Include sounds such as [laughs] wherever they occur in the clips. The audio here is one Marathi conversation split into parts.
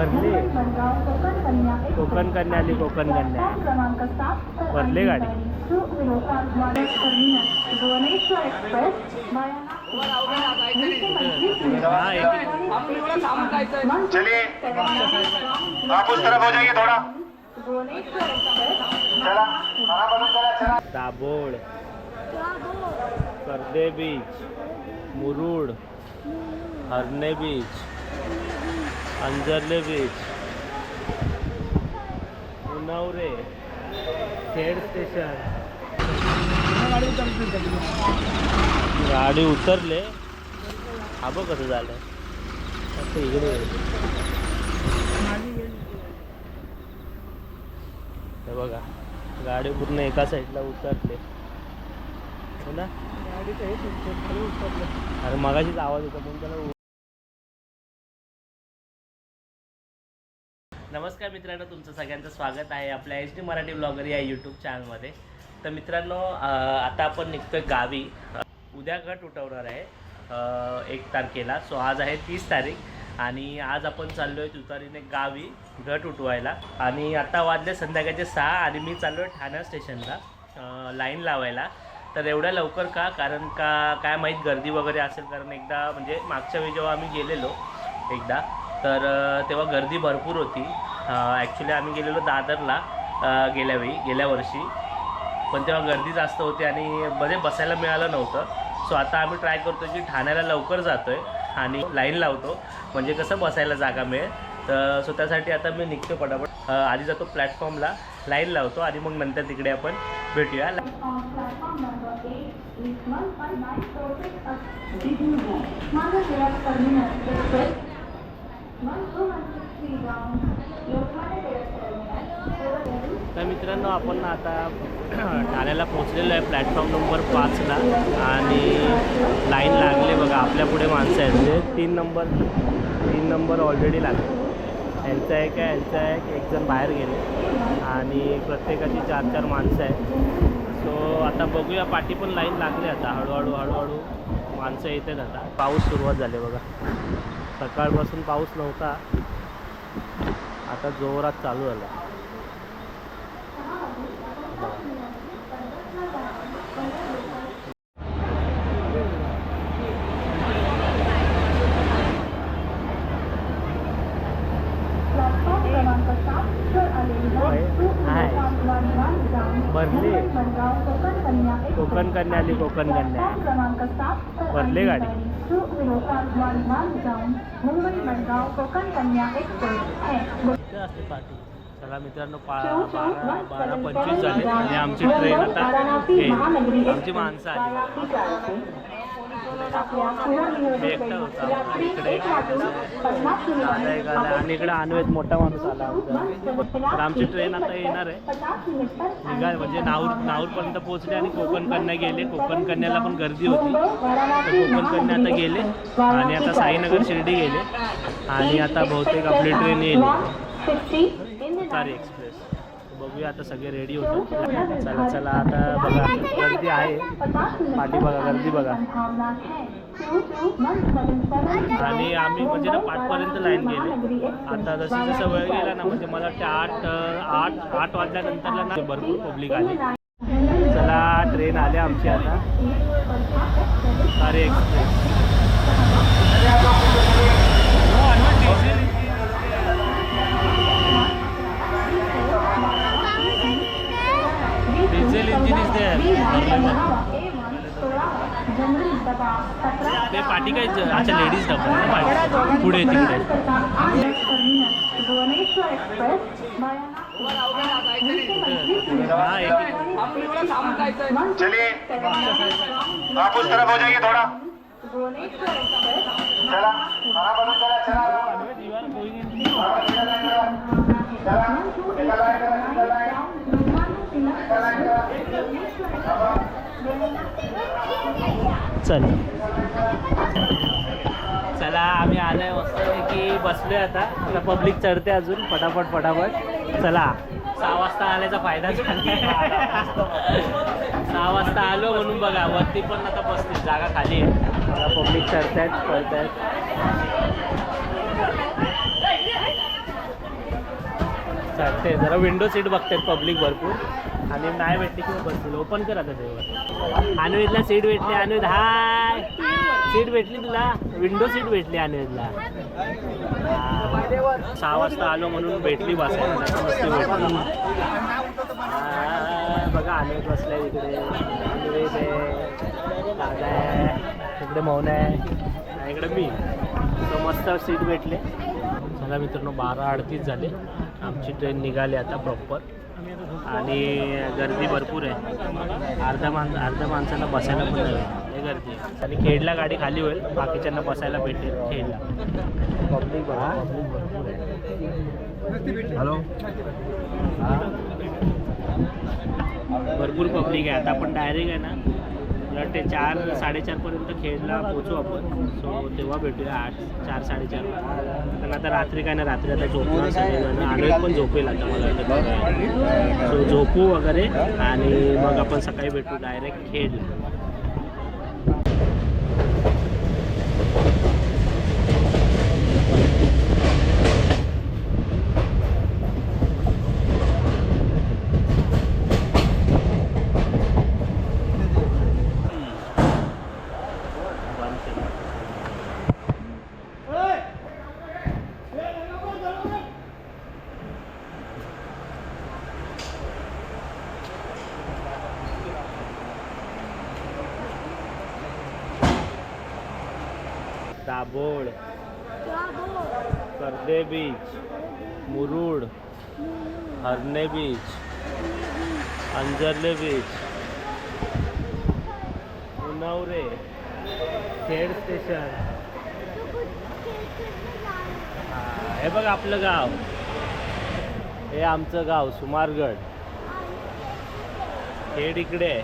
भरली. कोकण कन्या आली कोकण कन्या. भरली गाडी. हा चलिए आप उस तरफ हो जाइए थोड़ा। Dabhol Karde beach Murud Harne beach. Anjarle beach Unhavare. Khed station गाडी उतरले. हा बघ कसं झालं असं इकडे हे बघा गाडी पूर्ण एका साईडला उतरले. हो ना? अरे मगाशीच आवाज होता पण त्याला नमस्कार मित्रांनो तुमचं सगळ्यांचं स्वागत आहे आपल्या एच डी मराठी ब्लॉगर या यूट्यूब चॅनलमध्ये तर मित्रांनो आता आपण निघतोय गावी. उद्या गट उठवणार आहे एक तारखेला. सो आज आहे तीस तारीख आणि आज आपण चाललो आहे तुतारीने गावी गट उठवायला. आणि आता वाजले संध्याकाळचे सहा आणि मी चाललो आहे ठाणा स्टेशनला लाईन लावायला. तर एवढ्या लवकर का? कारण का काय माहीत गर्दी वगैरे असेल कारण एकदा म्हणजे मागच्या वेळी जेव्हा आम्ही गेलेलो एकदा तर तेव्हा गर्दी भरपूर होती. ॲक्च्युली आम्ही गेलेलो दादरला गेल्यावेळी गेल्या वेळी गेल्या वर्षी. पण तेव्हा गर्दी जास्त होती आणि म्हणजे बसायला मिळालं नव्हतं. सो आता आम्ही ट्राय करतो की ठाण्याला लवकर जातो आहे आणि लाईन लावतो. म्हणजे कसं बसायला जागा मिळेल. तर सो त्यासाठी आता मी निघतो पटापट. आधी जातो प्लॅटफॉर्मला लाईन लावतो आणि मग नंतर तिकडे आपण भेटूया. तर मित्रांनो आपण आता [clears throat] ठाण्याला पोहोचलेलो आहे प्लॅटफॉर्म नंबर पाचला. आणि लाईन लागले बघा आपल्या पुढे माणसं आहेत. म्हणजे तीन नंबर तीन नंबर ऑलरेडी लागले. यांचा एक आहे यांचा आहे एक एक जण बाहेर गेले. आणि प्रत्येकाची चार चार माणसं आहेत. सो आता बघूया पाठी पण लाईन लागली आता. हळूहळू हळूहळू माणसं येत आहेत आता. पाऊस सुरुवात झाले बघा. सकाळपासून पाऊस नव्हता. आता जोरात चालू झाला. भरले. कोकण कन्या आली कोकण कन्या. भरले गाडी. मुंबई कोकण कन्या एक्सप्रेस है पाठी चला मित्रांनो पा बारा बारा पंचवीस झाले आणि आमची ट्रेन आता आमची माणसं आली. मी एकटा होता इकडे आणि इकडे आणवेत मोठा माणूस आला आमचा. तर आमची ट्रेन आता येणार आहे. निघाल म्हणजे नाऊर नाऊरपर्यंत पोहोचले आणि कोकण कन्या गेले. कोकण कन्याला पण गर्दी होती. तर कोकण कन्या आता गेले. आणि आता साईनगर शिर्डी गेले. आणि आता बहुतेक आपली ट्रेन येईल. तारी एक्सप्रेस बघूया आता सगळे रेडी होतो. चला चला आता बघा गर्दी आहे. पाठी बघा गर्दी बघा. आणि आम्ही म्हणजे ना पाठपर्यंत लाईन गेले. आता जशी जसं वेळ गेला ना म्हणजे मला वाटते आठ आठ आठ वाजल्यानंतरला ना भरपूर पब्लिक आली. चला ट्रेन आली आमची आता. अरे एक्सप्रेस ते पाठी काय अच्छा लेडीज डबा पाठी. पुढे तिकडे. हा चलिए आप उस तरफ हो जाइए थोड़ा। एक्सप्रेस चला खाना बंद करा चला चल। चला. आम्ही आलोय मस्त की बसलोय आता. आता पब्लिक चढते अजून. पटापट पटापट चला. सहा वाजता आल्याचा फायदा झाला सहा वाजता आलो म्हणून बघा वरती पण आता बसते जागा खाली आहे. आता पब्लिक चढतायत पळतायत. चढते. जरा विंडो सीट बघतायत पब्लिक भरपूर. आणि नाही भेटली किंवा बसतील ओपन कर आता तेव्हा अनुवेदला सीट भेटली. अनुवेद हाय सीट भेटली तुला? विंडो सीट भेटली अनुवेदला सहा वाजता आलो म्हणून भेटली बसायला नाही भेटली बघा अनुवेद बसलाय इकडे. अनुवेद आहे. दादा आहे. इकडे मौन आहे. इकडे मी. तर मस्त सीट भेटले. चला मित्रांनो बारा अडतीस झाले. आमची ट्रेन निघाली आता प्रॉपर आणि गर्दी भरपूर आहे. अर्ध्या माण अर्ध्या माणसांना बसायला पण नाही गर्दी आहे. आणि खेडला गाडी खाली होईल बाकीच्यांना बसायला भेटेल खेडला. पब्लिक पब्लिक भरपूर आहे. हॅलो भरपूर पब्लिक आहे. आता आपण डायरेक्ट आहे ना वाटते चार साडेचारपर्यंत खेळला पोचू आपण. सो तेव्हा भेटूया आठ चार साडेचार. कारण आता रात्री काय ना रात्री आता झोपणार सगळेजण. आलोय पण झोपेल आता मला वाटतं सो झोपू वगैरे आणि मग आपण सकाळी भेटू डायरेक्ट खेळ. Dabhol Karde beach Murud Harne beach Anjarle beach Unhavare Khed station. हे बघ आपलं गाव. हे आमचं गाव सुमारगड. खेड इकडे.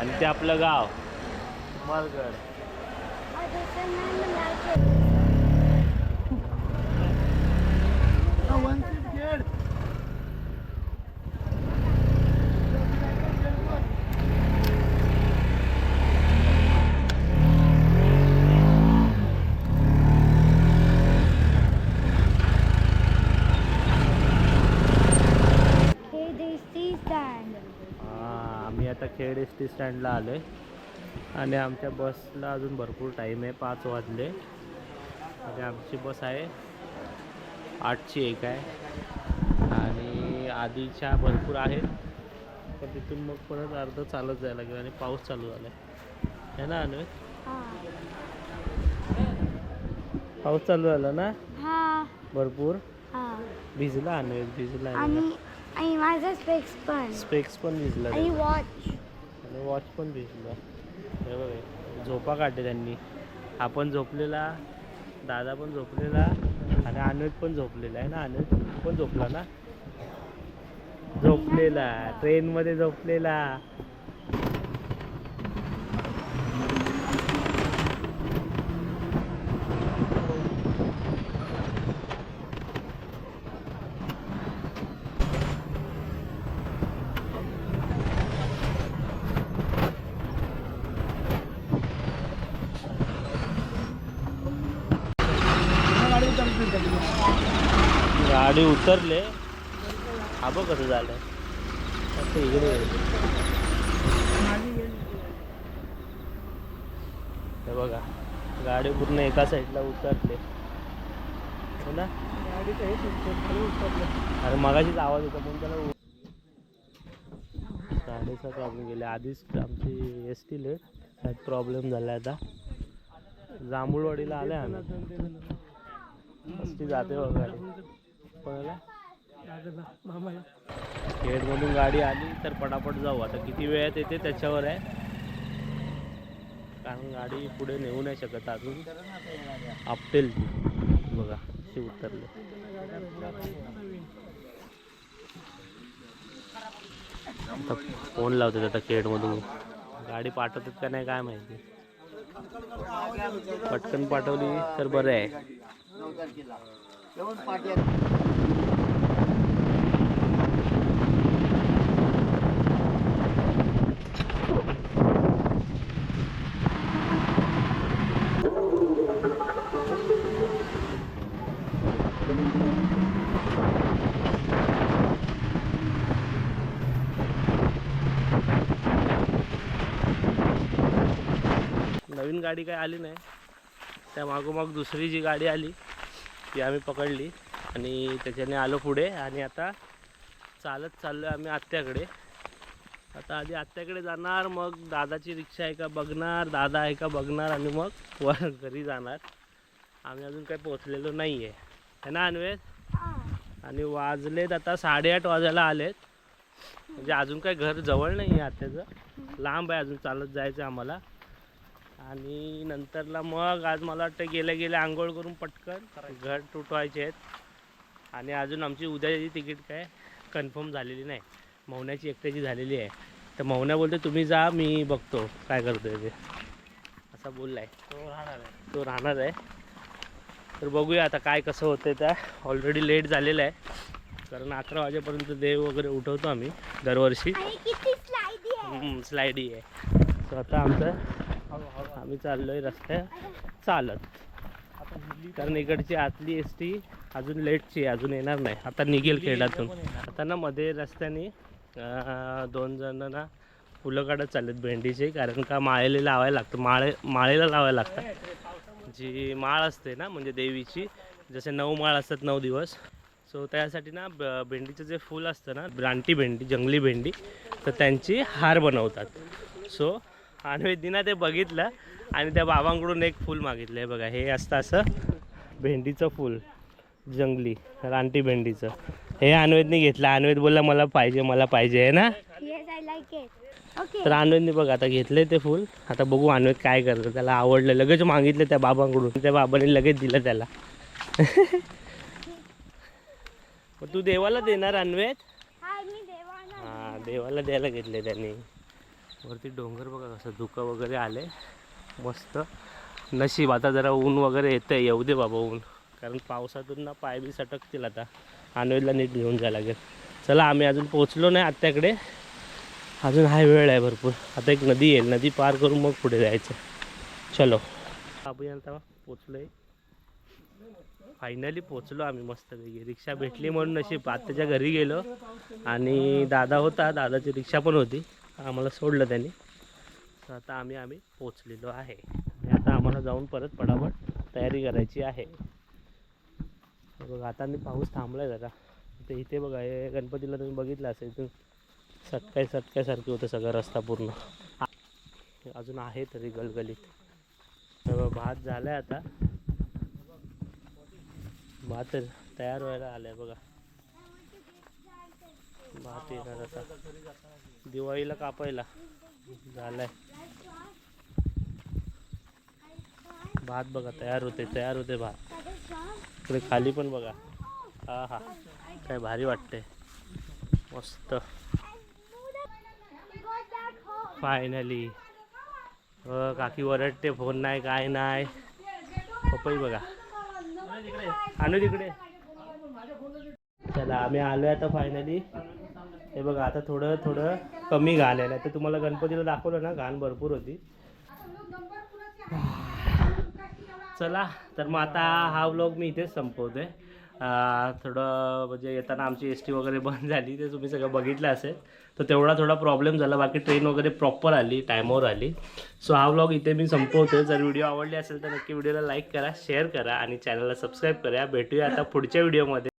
आणि ते आपलं गाव सुमारगड. आम्ही आता खेड एस टी स्टँडला आलो आहे आणि आमच्या बसला अजून भरपूर टाईम आहे पाच वाजले. आणि आमची बस आहे आठची एक आहे. आणि आधीच्या भरपूर आहेत. पण तिथून मग परत अर्ध चालत जायला लागेल आणि पाऊस चालू झाला आहे ना अनु हा. पाऊस चालू झाला ना? भरपूर? भिजला अनु भिजला आणि माझा स्पेक्स पण. स्पेक्स पण भिजला आणि. वॉच आणि वॉच पण भिजला. हे बघ झोपा काढले त्यांनी. आपण झोपलेला दादा पण झोपलेला आणि अनुज पण झोपलेला आहे ना? अनुज पण झोपला ना? झोपलेला ट्रेनमध्ये झोपलेला. गाडी उतरले. हा कसं झालं फक्त इकडे हे बघा गाडी पूर्ण एका साईडला उतरले. हो ना? अरे मगाशीच आवाज होता पण त्याला उ- साडेसात वाजून गेले. आधीच आमची एस टी लेट काय प्रॉब्लेम झाला आता. जांभूळवाडीला आले आम्ही. एस टी जाते बघा गाडी कोणाला खेडमधून गाडी आली तर पटापट जाऊ. आता किती वेळात येते त्याच्यावर आहे. कारण गाडी पुढे नेऊ नाही शकत अजून. आपटेल ती. बघा शी उतरले. आता फोन लावतात आता खेडमधून गाडी पाठवतात का नाही काय माहिती. पटकन पाठवली तर बरं आहे. नवीन गाडी काय आली नाही. त्या मागोमाग दुसरी जी गाडी आली ती आम्ही पकडली आणि त्याच्याने आलो पुढे आणि आता चालत चाललो आहे आम्ही आत्याकडे. आता आधी आत्याकडे जाणार मग दादाची रिक्षा आहे का बघणार दादा आहे का बघणार आणि मग वर घरी जाणार. आम्ही अजून काही पोचलेलो नाही आहे है ना अन्वेष? आणि वाजलेत आता साडेआठ वाजायला आलेत. म्हणजे अजून काही घर जवळ नाही आहे आत्याचं. लांब आहे अजून चालत जायचं आहे आम्हाला. आणि नंतरला मग आज मला वाटतं गेल्या गेल्या आंघोळ करून पटकन घर तुटवायचे आहेत. आणि अजून आमची उद्याची तिकीट काय कन्फर्म झालेली नाही. मौन्याची एकट्याची झालेली आहे. तर मौन्या बोलते तुम्ही जा मी बघतो काय करतोय ते. असा बोललाय. तो राहणार आहे. तो राहणार आहे. तर बघूया आता काय कसं होतं त्या. ऑलरेडी लेट झालेलं आहे. कारण अकरा वाजेपर्यंत देव वगैरे उठवतो आम्ही दरवर्षी. आणि किती स्लाइडी आहे. स्लायडी आहे. तर आता आमचं आम्ही चाललो आहे रस्त्यात चालत कारण इकडची आतली एस टी अजून लेटची अजून येणार नाही. आता निघेल खेळातून. आता ना मध्ये रस्त्याने दोन जण ना फुलं काढत चाललेत भेंडीचे कारण का माळेला लावायला लागतं. माळे माळेला लावायला लागतं. जी माळ असते ना म्हणजे देवीची जसे नऊ माळ असतात नऊ दिवस. सो त्यासाठी ना भेंडीचं जे फूल असतं ना रानटी भेंडी जंगली भेंडी तर त्यांची हार बनवतात. सो ना ते बघितलं आणि त्या बाबांकडून एक फूल मागितलं आहे बघा. हे असतं असं भेंडीचं फूल जंगली रानटी भेंडीचं. हे अन्वेदने घेतलं. अन्वेद बोलला मला पाहिजे मला पाहिजे. आहे ना? तर अन्वेदने बघ आता घेतले ते फूल. आता बघू अन्वेद काय करतं. त्याला आवडलं लगेच मागितलं त्या बाबांकडून. त्या बाबांनी लगेच दिलं त्याला. [laughs] तू देवाला देणार अन्वेद? हा देवाला द्यायला घेतले त्यांनी. वरती डोंगर बघा कसं धुकं वगैरे आले मस्त. नशीब आता जरा ऊन वगैरे येतं आहे येऊ दे बाबा ऊन. कारण पावसातून ना पाय बी सटकतील आता. आणवेदला नीट घेऊन जायला लागेल. चला आम्ही अजून पोचलो नाही आत्याकडे. अजून हा वेळ आहे भरपूर. आता एक नदी येईल. नदी पार करून मग पुढे जायचं. चलो. आपण आता पोचलो आहे फायनली पोचलो आम्ही मस्तपैकी रिक्षा भेटली म्हणून नशीब. आत्याच्या घरी गेलो. आणि दादा होता. दादाची रिक्षा पण होती. आम्हाला सोडलं त्यांनी. तर आता आम्ही आम्ही पोचलेलो आहे. आणि आता आम्हाला जाऊन परत पडापट तयारी करायची आहे. बघा आता मी पाऊस थांबला आहे जरा. तर इथे बघा हे गणपतीला तुम्ही बघितलं असेल इथून सटकाय सटकायसारखं होतं सगळा रस्ता पूर्ण. अजून आहे तरी गलगलीत. बघा, भात झाला आहे आता. भात तयार व्हायला आलाय बघा. भात येणार आता. दिवाळीला कापायला. झालाय. भात बघा तयार होते तयार होते भात. इकडे खाली पण बघा. हा हा. काय भारी वाटते मस्त. फायनली हो, काकी वरडते फोन नाही काय नाही. पपई बघा. आणू तिकडे. चला आम्ही आलोय आता फायनली हे बघा आता थोडं थोडं कमी घाण आहे तर तुम्हाला गणपतीला दाखवलं ना घाण भरपूर होती. चला तर मग आता हा व्लॉग मी इथेच संपवतोय. थोडं म्हणजे येताना आमची एस टी वगैरे [laughs] बंद झाली ते तुम्ही सगळं बघितलं असेल. तर तेवढा थोडा प्रॉब्लेम झाला बाकी ट्रेन वगैरे प्रॉपर आली टायमावर आली. सो हा व्लॉग इथे मी संपवतोय. जर व्हिडिओ आवडली असेल तर नक्की व्हिडिओला लाईक करा शेअर करा आणि चॅनलला सबस्क्राईब करा. भेटूया आता पुढच्या व्हिडिओमध्ये